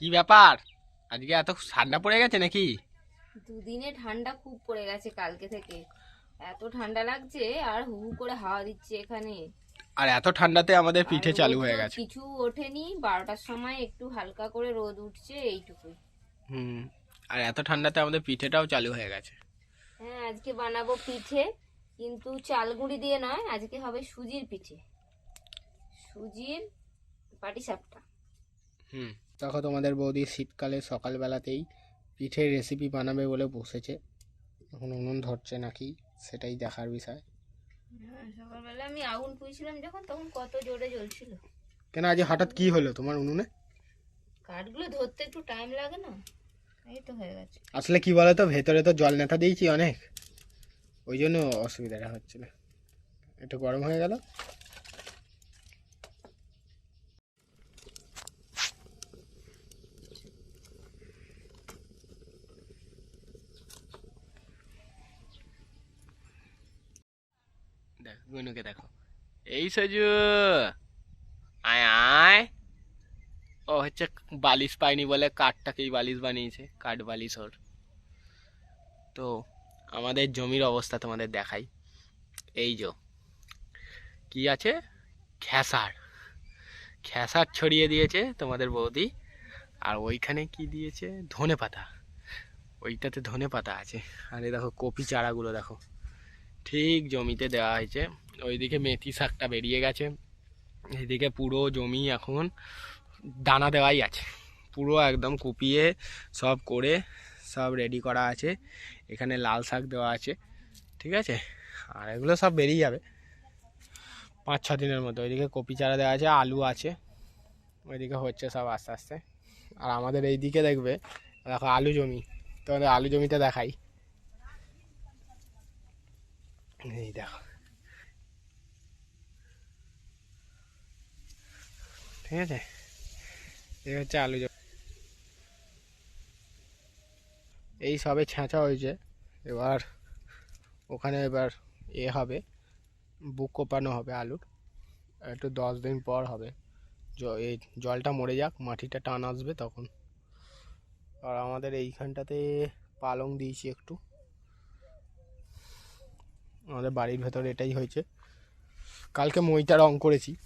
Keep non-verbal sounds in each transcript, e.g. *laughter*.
কি ব্যাপার? আজকে এত ঠান্ডা পড়ে গেছে নাকি? দুদিনে ঠান্ডা খুব পড়ে গেছে কালকে থেকে। এত ঠান্ডা লাগছে আর হু হু করে হাওয়া দিচ্ছে এখানে। আর এত ঠান্ডাতে আমাদের পিঠে চালু হয়ে গেছে। কিছু ওঠেনি বারোটার সময় একটু হালকা করে রোদ উঠছে এইটুকুই। হুম আর এত ঠান্ডাতে আমাদের পিঠেটাও চালু হয়ে গেছে। হ্যাঁ আজকে বানাবো পিঠে কিন্তু চালগুড়ি দিয়ে নয় আজকে হবে সুজির পিঠে। সুজির পাটিসাপটা। হুম। দেখো তোমাদের বৌদি শীতকালে সকালবেলাতেই পিঠের রেসিপি বানাবে বলে বসেছে। এখন উনুন ধরছে নাকি সেটাই দেখার বিষয়। হ্যাঁ সকালবেলা আমি আগুন পুইছিলাম যখন তখন কত জোরে জ্বলছিল। কেন আজ হঠাৎ কি হলো তোমার উনুনে? কাঠগুলো ধরতে একটু টাইম লাগে না এই তো হয়ে গেছে। আসলে কি বলো তো ভেতরে তো জল নেতা দিয়েছি অনেক ওই জন্য অসুবিধাটা হচ্ছিল। একটু গরম হয়ে গেল। গুনুকে দেখো। এই সজু। আয় আয়। ও হচ্ছে বালিশ পায়নি বলে কাঠটাকেই বালিশ বানিয়েছে কাঠ বালিশ ওর। তো আমাদের জমির অবস্থা তোমাদের দেখাই। এই যো কি আছে? খেসার। খেসার ছড়িয়ে দিয়েছে তোমাদের বৌদি। আর ওইখানে কি দিয়েছে? ধনে পাতা ওইটাতে ধনে পাতা আছে। আর এই দেখো কপি চারাগুলো দেখো। ঠিক জমিতে দেওয়া হয়েছে। ওইদিকে মেথি শাকটা বেরিয়ে গেছে। এইদিকে পুরো জমি এখন দানা দেওয়াই আছে। পুরো একদম কুপিয়ে সব করে সব রেডি করা আছে। এখানে লাল শাক দেওয়া আছে। ঠিক আছে? আর এগুলো সব বেরিয়ে যাবে। পাঁচ, ছ দিনের মধ্যে। ওইদিকে কপি চারা দেওয়া আছে, আলু আছে। ওইদিকে হচ্ছে সব আস্তে আস্তে। আর আমাদের এই দিকে দেখবে, দেখো আলু জমি। তোমাদের আলু জমিতে দেখাই। এই দেখো ঠিক আছে এই হচ্ছে আলু এই সবে ছেঁচা হয়েছে। এবার ওখানে এবার এ হবে। বুক কোপানো হবে আলুর একটু দশ দিন পর হবে। এই জলটা মরে যাক, মাটিটা টান আসবে তখন। আর আমাদের এইখানটাতে পালং দিয়েছি একটু। আমাদের বাড়ির ভেতর এটাই হয়েছে। কালকে মইটা রং করেছি।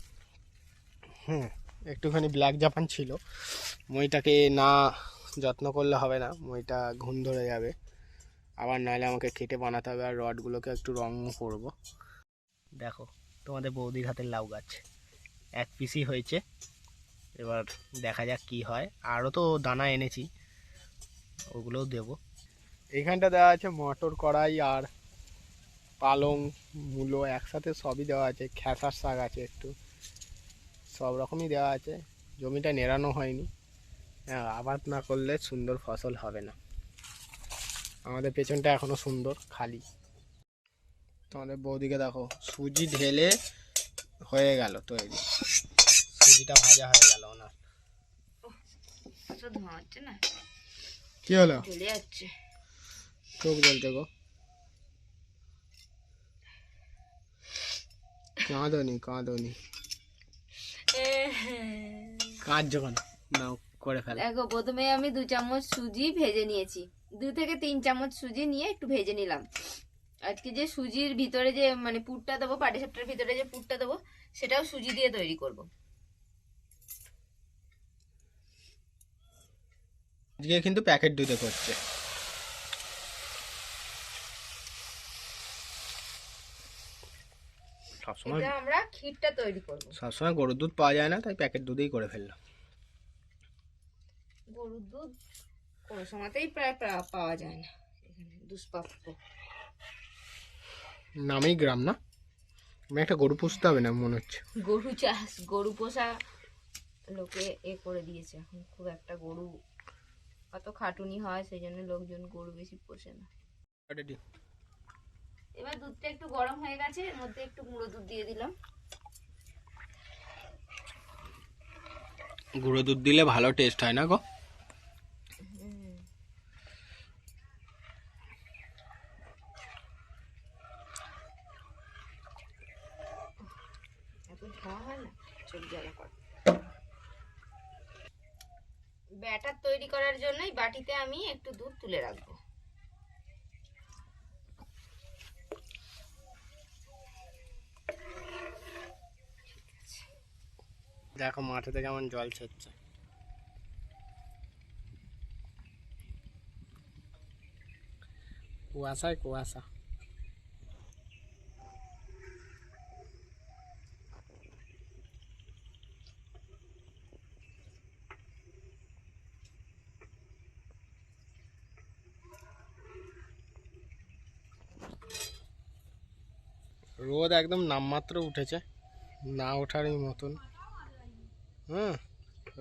হুম, একটুখানি ব্ল্যাক জাপান ছিল। মইটাকে না যত্ন করলে হবে না, মইটা ঘুম ধরে যাবে। আবার নাহলে আমাকে কেটে বানাতে হবে আর রডগুলোকে একটু রং করব। দেখো, তোমাদের বৌদির হাতের লাউ গাছ। এক পিসই হয়েছে। এবার দেখা যাক কি হয়। আরও তো দানা এনেছি। ওগুলোও দেব। এইখানটা দেওয়া আছে মটর কড়াই আর পালং মূলো একসাথে সবই দেওয়া আছে খেসার শাক আছে একটু। সব রকমই দেওয়া আছে জমিটা নেড়ানো হয়নি। হ্যাঁ, আবাদ না করলে সুন্দর ফসল হবে না। আমাদের পেছনটা এখনও সুন্দর খালি। তোমাদের বৌদিকে দেখো সুজি ঢেলে হয়ে গেল তৈরি। সুজিটা ভাজা হয়ে গেল ওনার। কি হলো? চোখ জ্বলছে গো। কাঁদনি কাঁদনি। কাঁদ যখন নাও করে ফেলে। দেখো প্রথমে আমি দু চামচ সুজি ভেজে নিয়েছি। দু থেকে তিন চামচ সুজি নিয়ে একটু ভেজে নিলাম। আজকে যে সুজির ভিতরে যে মানে পুরটা দেবো পাটিসাপটার ভিতরে যে পুরটা দেবো সেটাও সুজি দিয়ে তৈরি করব। আজকে কিন্তু প্যাকেট দুধে করছে। সবসময় এটা আমরা ক্ষীরটা তৈরি করব। সবসময় গরুর দুধ পাওয়া যায় না তাই প্যাকেট দুধেই করে ফেললাম। গরুর দুধ কোনো সময়তেই প্রায় পাওয়া যায় না। এখানে দুষ্প্রাপ্য। নামেই গ্রাম না? আমি একটা গরু পুষতে হবে না মনে হচ্ছে। গরু চাষ গরু পোষা লোকে এ করে দিয়েছে এখন। খুব একটা গরু অত খাটুনি হয় সেই জন্য লোকজন গরু বেশি পোষে না। Ready? এবার দুধটা একটু গরম হয়ে গেছে এর মধ্যে একটু গুঁড়ো দুধ দিয়ে দিলাম। গুঁড়ো দুধ দিলে ভালো টেস্ট হয় না গো? হয় ব্যাটার তৈরি করার জন্যই বাটিতে আমি একটু দুধ তুলে রাখব। দেখো মাঠেতে কেমন জল ছচ্ছে কুয়াশায় কুয়াশা। রোদ একদম নামমাত্র উঠেছে না ওঠারই মতন। হুম,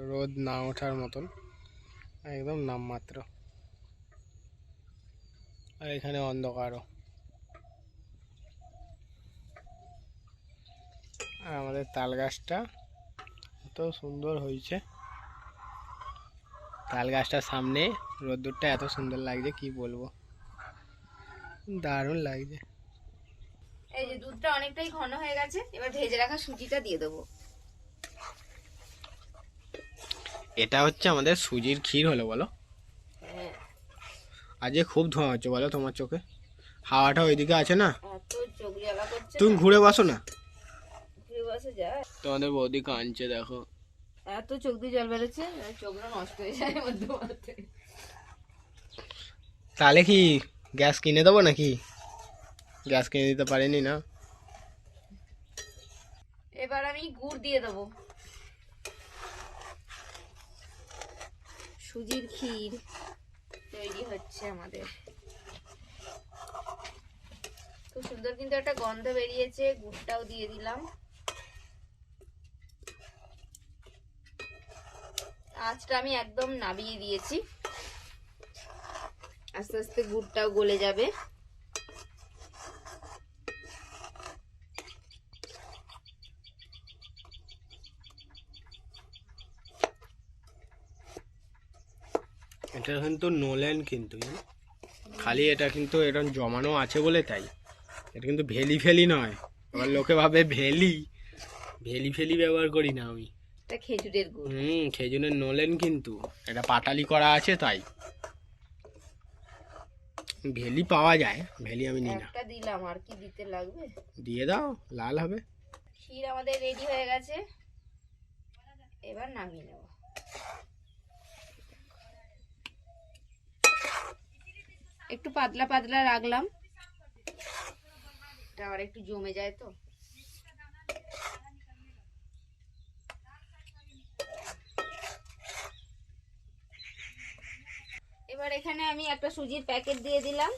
রোদ না ওঠার মতন, একদম নামমাত্র। আর এখানে অন্ধকারও। আর আমাদের তাল গাছটা এত সুন্দর হয়েছে। তাল গাছটার সামনে রোদ্দুরটা এত সুন্দর লাগছে, কি বলব? দারুণ লাগছে। এই যে দুধটা অনেকটাই ঘন হয়ে গেছে, এবার ভেজে রাখা সুজিটা দিয়ে দেবো। এটা হচ্ছে আমাদের সুজির ক্ষীর হলো বলো? হ্যাঁ। আজকে খুব ধোঁয়া হচ্ছে বলো তোমার চোখে? হাওয়াটা ওইদিকে আছে না? তুমি ঘুরে বসো না। ঘুরে বসে যায় তোমাদের বৌদি কাঁদছে দেখো। এত চোখ দিয়ে জল বেরোচ্ছে চোখটা নষ্ট হয়ে যায় মধ্যে। তাহলে কি গ্যাস কিনে দেবো নাকি? গ্যাস কিনে দিতে পারিনি না। এবার আমি গুড় দিয়ে দেবো। সুজির ক্ষীর তৈরি হচ্ছে আমাদের। খুব সুন্দর কিন্তু একটা গন্ধ বেরিয়েছে, গুড়টাও দিয়ে দিলাম। আঁচটা আমি একদম নাবিয়ে দিয়েছি। আস্তে আস্তে গুড়টাও গলে যাবে। এটা কিন্তু নোলেন কিন্তু খালি এটা কিন্তু এরকম জমানো আছে বলে তাই। এটা কিন্তু ভেলি ফেলি নয়। এবার লোকে ভাবে ভেলি। ভেলি ফেলি ব্যবহার করি না আমি। খেজুরের হুম খেজুরের নোলেন কিন্তু। এটা পাটালি করা আছে তাই। ভেলি পাওয়া যায় ভেলি আমি নিই না। একটা দিলাম আর কি দিতে লাগবে? দিয়ে দাও লাল হবে। ক্ষীর আমাদের রেডি হয়ে গেছে। এবার নামিয়ে নেব। একটু পাতলা পাতলা রাখলাম। এটা আবার একটু জমে যায় তো। এবার এখানে আমি একটা সুজির প্যাকেট দিয়ে দিলাম।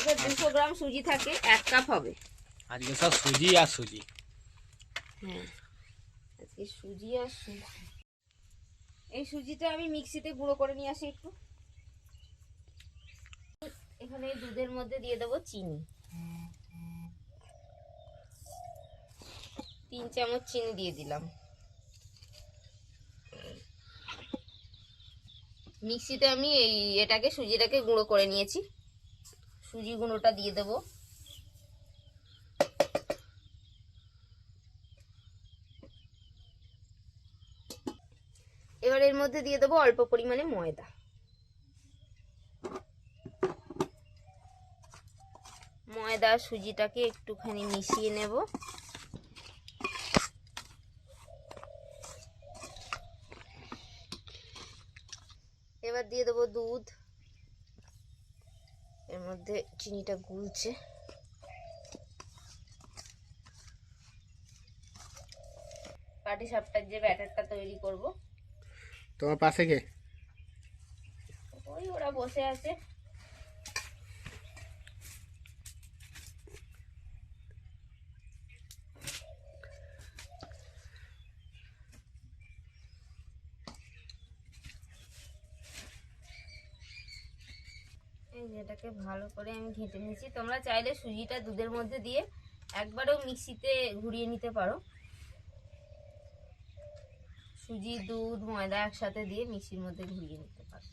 এটা দুশো গ্রাম সুজি থাকে এক কাপ হবে। আজকে সব সুজি আর সুজি। হ্যাঁ আজকে সুজি আর সুজি। এই সুজিটা আমি মিক্সিতে গুঁড়ো করে নিয়ে আসি একটু। এখানে দুধের মধ্যে দিয়ে দেবো চিনি। তিন চামচ চিনি দিয়ে দিলাম। মিক্সিতে আমি এই এটাকে, সুজিটাকে গুঁড়ো করে নিয়েছি। সুজি গুঁড়োটা দিয়ে দেবো এবার এর মধ্যে দিয়ে দেবো অল্প পরিমাণে ময়দা। ময়দা সুজিটাকে একটুখানি মিশিয়ে নেব। এবার দিয়ে দেবো দুধ। এর মধ্যে চিনিটা গুলছে। পাটি সাপটার যে ব্যাটারটা তৈরি করব তোমার পাশে কে? ওরা বসে আছে। এটাকে ভালো করে আমি ঘেঁটে নিয়েছি। তোমরা চাইলে সুজিটা দুধের মধ্যে দিয়ে একবারও মিক্সিতে ঘুরিয়ে নিতে পারো। সুজি দুধ ময়দা একসাথে দিয়ে মিক্সির মধ্যে ঘুরিয়ে নিতে পারো।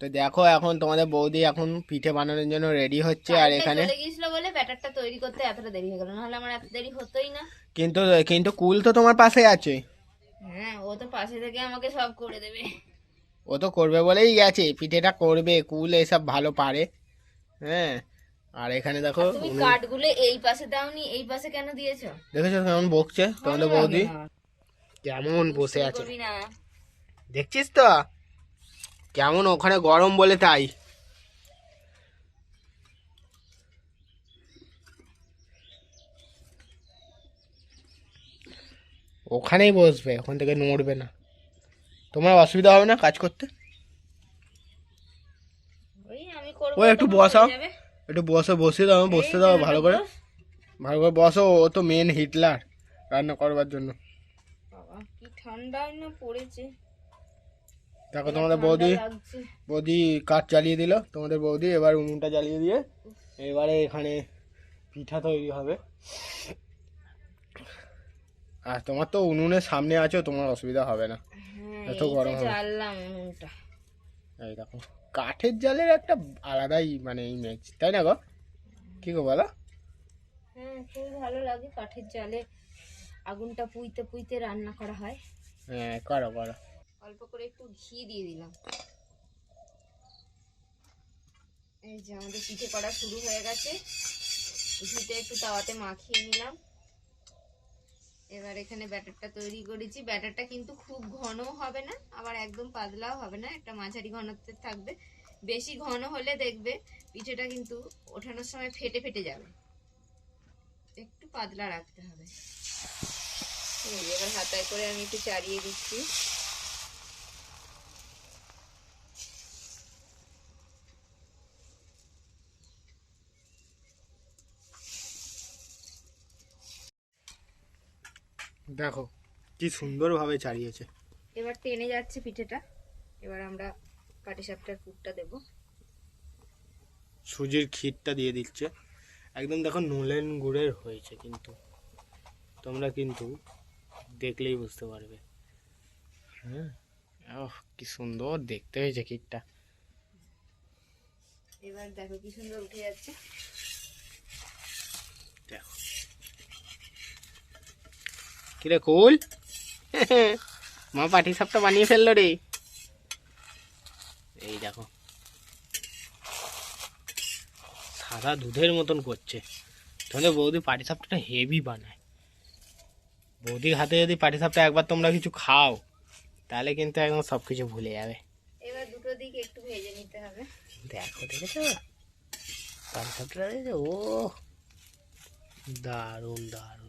তো দেখো এখন তোমাদের বৌদি এখন পিঠে বানানোর জন্য রেডি হচ্ছে আর এখানে চলে গিয়েছিল বলে ব্যাটারটা তৈরি করতে এতটা দেরি হয়ে গেল নাহলে আমার এত দেরি হতোই না। কিন্তু কিন্তু কুল তো তোমার পাশে আছে। হ্যাঁ ও তো পাশে থেকে আমাকে সব করে দেবে। ও তো করবে বলেই গেছে পিঠেটা করবে কুল এসব ভালো পারে। হ্যাঁ। আর এখানে দেখো তুমি কাঠগুলো এই পাশে দাওনি এই পাশে কেন দিয়েছ? দেখেছ কেমন বকছে? তোমাদের বৌদি? কেমন বসে আছে। দেখছিস তো? কেমন ওখানে গরম বলে তাই। ওখানেই বসবে ওখান থেকে নড়বে না। তোমার অসুবিধা হবে না কাজ করতে? ওই ও একটু বসাও। একটু বসে বসিয়ে দাও বসতে দাও ভালো করে। ভালো করে বসো ও তো মেন হিটলার রান্না করবার জন্য। কি ঠান্ডা না পড়েছে। দেখো তোমাদের বৌদি বৌদি কাঠ জ্বালিয়ে দিল। তোমাদের বৌদি এবার উনুনটা জ্বালিয়ে দিয়ে এবারে এখানে পিঠা তৈরি হবে। আর তোমার তো উনুনের সামনে আছো তোমার অসুবিধা হবে না। হ্যাঁ, এত গরম হবে। জ্বাললাম উনুনটা। এই দেখো। কাঠের জালের একটা আলাদাই মানে ইমেজ তাই না গো? কি গো বলো? হ্যাঁ খুবই ভালো লাগে কাঠের জালে আগুনটা পুইতে পুইতে রান্না করা হয়। হ্যাঁ করো করো। অল্প করে একটু ঘি দিয়ে দিলাম। এই যে আমাদের পিঠে করা শুরু হয়ে গেছে। ঘিটা একটু তাওয়াতে মাখিয়ে নিলাম। এবার এখানে ব্যাটারটা তৈরি করেছি। ব্যাটারটা কিন্তু খুব ঘনও হবে না, আবার একদম পাতলাও হবে না, একটা মাঝারি ঘনত্বের থাকবে। বেশি ঘন হলে দেখবে পিঠেটা কিন্তু ওঠানোর সময় ফেটে ফেটে যাবে। একটু পাতলা রাখতে হবে। এবার হাতায় করে আমি একটু চাড়িয়ে দিচ্ছি। দেখো কি সুন্দরভাবে চালিয়েছে এবার টেনে যাচ্ছে পিঠেটা। এবার আমরা পাটিসাপটার পুরটা দেব। সুজির ক্ষীরটা দিয়ে দিচ্ছে। একদম দেখো নোলেন গুড়ের হয়েছে কিন্তু। তোমরা কিন্তু দেখলেই বুঝতে পারবে। হ্যাঁ? ওহ কি সুন্দর দেখতে হয়েছে ক্ষীরটা। এবার দেখো কি সুন্দর উঠে যাচ্ছে। দেখো। কিরে কুল? *laughs* মা পাটি সাপটা বানিয়ে ফেলল রে। এই দেখো। সাদা দুধের মতন করছে। তোমাদের বৌদি পাটি সাপটা হেভি বানায়। বৌদির হাতে যদি পাটি সাপটা একবার তোমরা কিছু খাও তাহলে কিন্তু একদম সব কিছু ভুলে যাবে। এবার দুটো দিক একটু ভেজে নিতে হবে। দেখো দেখেছ? পাটি সাপটা দেখেছ? ও দারুণ দারুণ।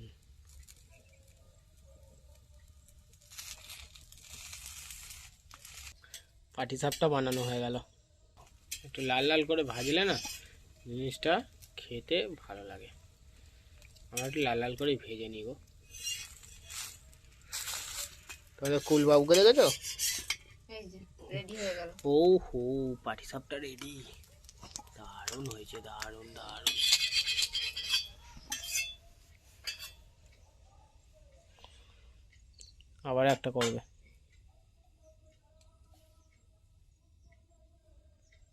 পাটি সাপটা বানানো হয়ে গেল। একটু লাল লাল করে ভাজলে না জিনিসটা খেতে ভালো লাগে। আমরা একটু লাল লাল করেই ভেজে নিব। তোমাদের কুলবাবুকে দেখেছ? ও হো পাটি সাপটা রেডি দারুণ হয়েছে দারুণ দারুণ। আবার একটা করবে।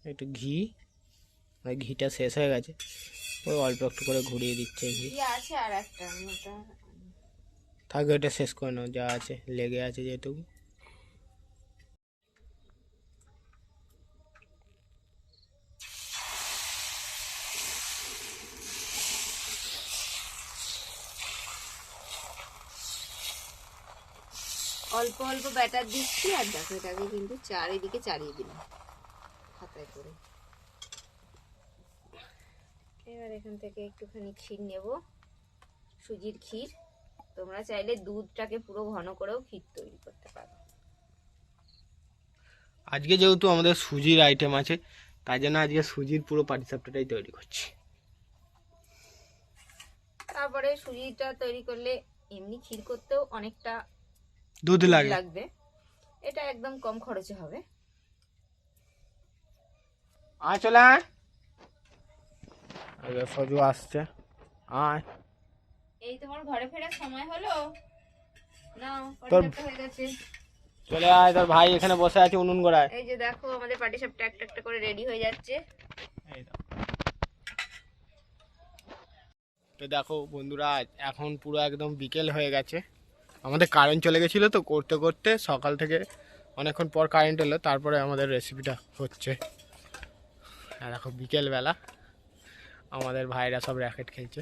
একটু ঘি। ওই ঘিটা শেষ হয়ে গেছে। ওই অল্প একটু করে ঘুরিয়ে দিচ্ছে ঘি। আছে আর একটা শেষ করে নাও যা আছে লেগে আছে যেটুকু। অল্প অল্প ব্যাটার দিচ্ছি আর দেখো এটাকে কিন্তু চারিদিকে চালিয়ে দিলাম। হাতায় করে। এবার এখান থেকে একটুখানি ক্ষীর নেব। সুজির ক্ষীর। তোমরা চাইলে দুধটাকে পুরো ঘন করেও ক্ষীর তৈরি করতে পারো। আজকে যেহেতু আমাদের সুজির আইটেম আছে তাই জন্য আজকে সুজির পুরো পাটিসাপটাটাই তৈরি করছি। তারপরে সুজিটা তৈরি করলে এমনি ক্ষীর করতেও অনেকটা দুধ দুধ লাগবে। এটা একদম কম খরচে হবে। আয় চলে আয়। সজু আসছে। আয়। এই তোমার ঘরে ফেরার সময় হলো? নাও তোর- হয়ে গেছে। চলে আয় তোর ভাই এখানে বসে আছে উনুন গোড়ায়। এই যে দেখো আমাদের পাটিসাপটা একটা একটা করে রেডি হয়ে যাচ্ছে। এই তো দেখো বন্ধুরা এখন পুরো একদম বিকেল হয়ে গেছে। আমাদের কারেন্ট চলে গেছিল তো করতে করতে সকাল থেকে অনেকক্ষণ পর কারেন্ট এলো তারপরে আমাদের রেসিপিটা হচ্ছে। আর দেখো বিকেলবেলা আমাদের ভাইরা সব র্যাকেট খেলছে।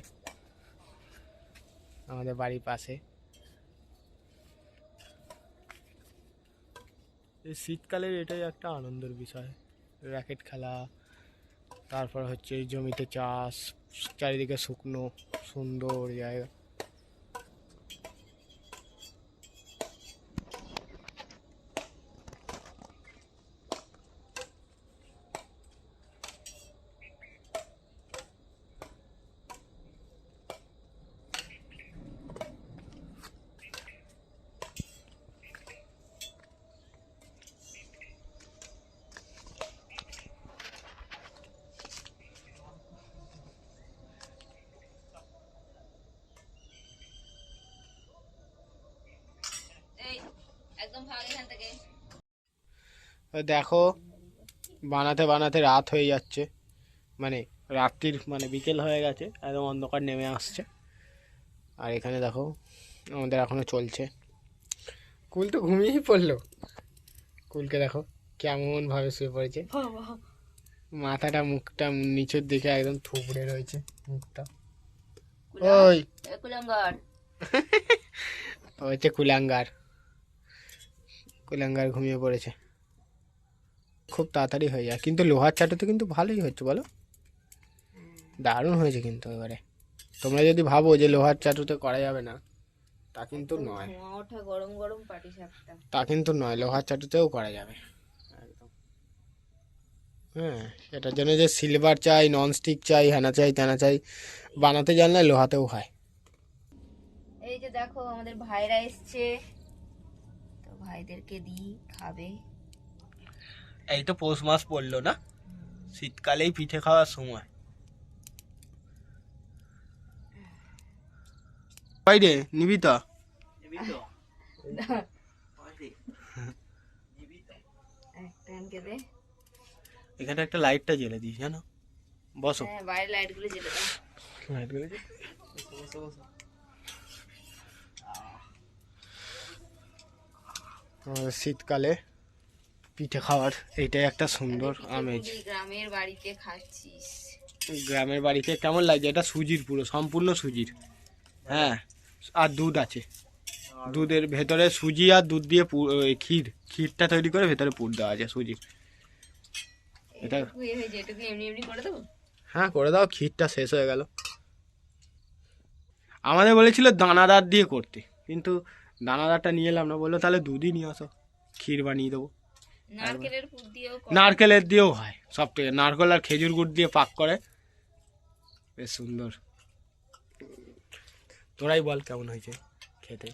আমাদের বাড়ির পাশে। এই শীতকালের এটাই একটা আনন্দের বিষয়। র্যাকেট খেলা, তারপর হচ্ছে জমিতে চাষ, চারিদিকে শুকনো, সুন্দর জায়গা এই একদম ভাগ এখান থেকে দেখো বানাতে বানাতে রাত হয়ে যাচ্ছে। মানে রাত্রির মানে বিকেল হয়ে গেছে একদম অন্ধকার নেমে আসছে। আর এখানে দেখো আমাদের এখনও চলছে। কুল তো ঘুমিয়েই পড়ল। কুলকে দেখো কেমন ভাবে শুয়ে পড়েছে। মাথাটা মুখটা নিচের দিকে একদম থুবড়ে রয়েছে মুখটা। ওই। কুলঙ্গর। *laughs* হচ্ছে কুলাঙ্গার। কুলাঙ্গার ঘুমিয়ে পড়েছে। খুব তাড়াতাড়ি হয়ে যায়। কিন্তু লোহার চাটুতে কিন্তু ভালোই হচ্ছে বলো? দারুণ হয়েছে কিন্তু এবারে। তোমরা যদি ভাবো যে লোহার চাটুতে করা যাবে না তা কিন্তু নয়। ওঠা গরম গরম পাটি সাপটা। তা কিন্তু নয় লোহার চাটুতেও করা যাবে। একদম। হ্যাঁ এটার জন্য যে সিলভার চাই ননস্টিক চাই হ্যানা চাই তেনা চাই বানাতে জানলে লোহাতেও হয়। এই যে দেখো আমাদের ভাইরা এসছে। ভাইদেরকে দিই খাবে। এই তো পৌষ মাস পড়ল না? শীতকালেই পিঠে খাওয়ার সময়। বাইরে নিবি তো একটা আনকে দে। এখানে একটা লাইটটা জ্বেলে দিস জানো? বসো। হ্যাঁ বাইরের লাইটগুলো জ্বেলে দাও আমাদের শীতকালে পিঠে খাওয়ার এইটাই একটা সুন্দর আমেজ। গ্রামের বাড়িতে খাচ্ছিস। গ্রামের বাড়িতে কেমন লাগছে? এটা সুজির পুরো সম্পূর্ণ সুজির। হ্যাঁ আর দুধ আছে। দুধের ভেতরে সুজি আর দুধ দিয়ে ওই ক্ষীর ক্ষীরটা তৈরি করে ভেতরে পুর দেওয়া আছে সুজির এটা- হ্যাঁ করে দাও ক্ষীরটা শেষ হয়ে গেল। আমাদের বলেছিল দানাদার দিয়ে করতে কিন্তু দানাদারটা নিয়ে এলাম না বলল তাহলে দুধই নিয়ে আসো ক্ষীর বানিয়ে দেবো। নারকেলের দিয়েও হয় সব থেকে নারকেল আর খেজুর গুড় দিয়ে পাক করে। বেশ সুন্দর। তোরাই বল কেমন হয়েছে খেতে?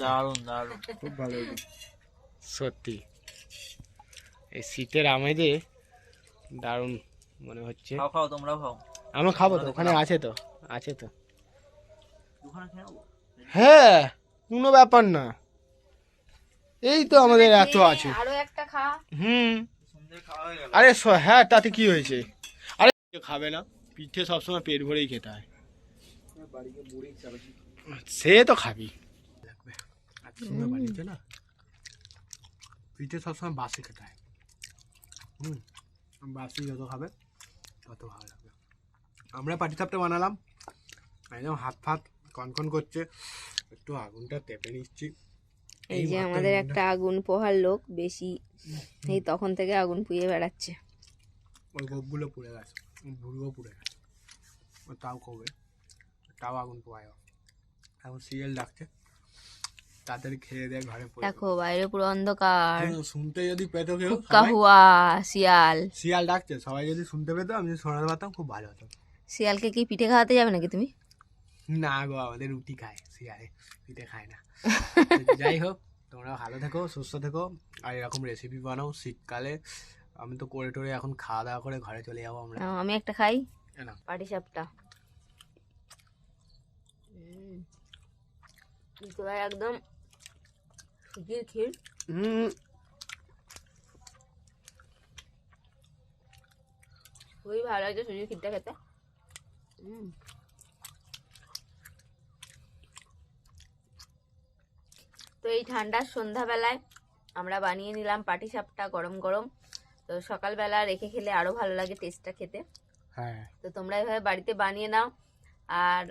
দারুণ দারুণ। খুব ভালো সত্যি। এই শীতের আমেজে দারুণ মনে হচ্ছে। খাও খাও তোমরা খাও। আমরা খাব তো ওখানে আছে তো আছে তো। হ্যাঁ। কোনো ব্যাপার না। এই তো আমাদের এত আছে। আরও একটা খা। হুম। হয়ে আরে স- হ্যাঁ তাতে কি হয়েছে? আরে খাবে না। পিঠে সবসময় পেট ভরেই খেতে হয়। সে তো খাবি বানিয়েছে না? পিঠে সবসময় বাসি খেতে হয়। হুম বাসি যত খাবে তত ভালো লাগবে। আমরা পাটি সাপটা বানালাম। একদম হাত ফাত কনকন করছে। একটু আগুনটা তেপে নিচ্ছি। এই যে আমাদের একটা আগুন পোহার লোক বেশি এই তখন থেকে আগুন পুড়িয়ে বেড়াচ্ছে। ওই গোপগুলো পুড়ে গেছে ভুড়িও পুড়ে গেছে। ও তাও কবে? তাও আগুন পোহায় এখন সিরিয়াল ডাকছে তাড়াতাড়ি খেয়ে দিয়ে ঘরে দেখো বাইরে পুরো অন্ধকার। শুনতে যদি পেতো কেউ হুক্কা সবাই- হুয়া শিয়াল। শিয়াল ডাকছে সবাই যদি শুনতে পেতো আমি যদি শোনাতে পারতাম খুব ভালো হতো। শিয়ালকে কি পিঠে খাওয়াতে যাবে নাকি তুমি? না গো আমাদের রুটি খায়। শিয়ালে পিঠে খায় না। *laughs* যাই হোক তোমরা ভালো থেকো সুস্থ থেকো। আর এরকম রেসিপি বানাও শীতকালে। আমি তো করে টোরে এখন খাওয়া দাওয়া করে ঘরে চলে যাব আমরা। আমি একটা খাই। পাটি সাপটা। একদম সুজির ক্ষীর। খুবই ভালো লাগছে সুজির ক্ষীরটা খেতে। হুম তো এই ঠান্ডার সন্ধ্যাবেলায় আমরা বানিয়ে নিলাম পাটি সাপটা গরম গরম। তো সকালবেলা রেখে খেলে আরও ভালো লাগে টেস্টটা খেতে। হ্যাঁ। তো তোমরা এভাবে বাড়িতে বানিয়ে নাও। আর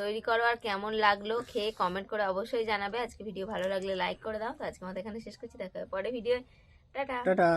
তৈরি করো আর কেমন লাগল খেয়ে কমেন্ট করে অবশ্যই জানাবে। আজকে ভিডিও ভালো লাগলে লাইক করে দাও। তো আজকে আমাদের এখানে শেষ করছি। দেখা হবে পরে ভিডিও টাটা। টাটা।